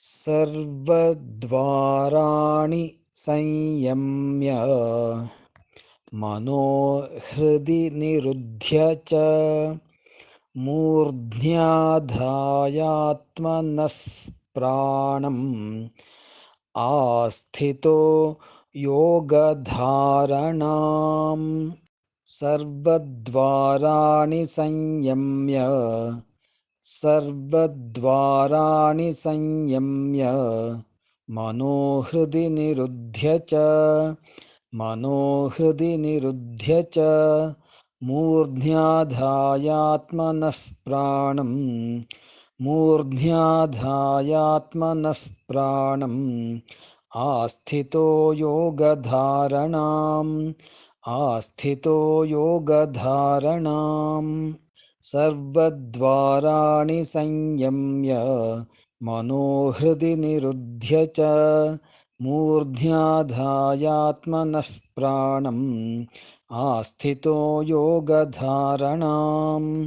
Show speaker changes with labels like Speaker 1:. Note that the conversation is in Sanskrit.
Speaker 1: सर्वद्वाराणि संयम्य मनोहृदि निरुध्य च मूर्ध्याधायात्मनः प्राणम् आस्थितो योगधारणाम् सर्वद्वाराणि संयम्य सर्वद्वाराणि संयम्य मनोहृदि निरुध्य च मनोहृदि निरुध्य च मूर्ध्याधायात्मनः प्राणम् मूर्ध्याधायात्मनः प्राणम् आस्थितो योगधारणाम् आस्थितो योगधारणाम् सर्वद्वाराणि संयम्य मनोहृदि निरुध्य च मूर्ध्याधायात्मनः प्राणम् आस्थितो योगधारणाम्।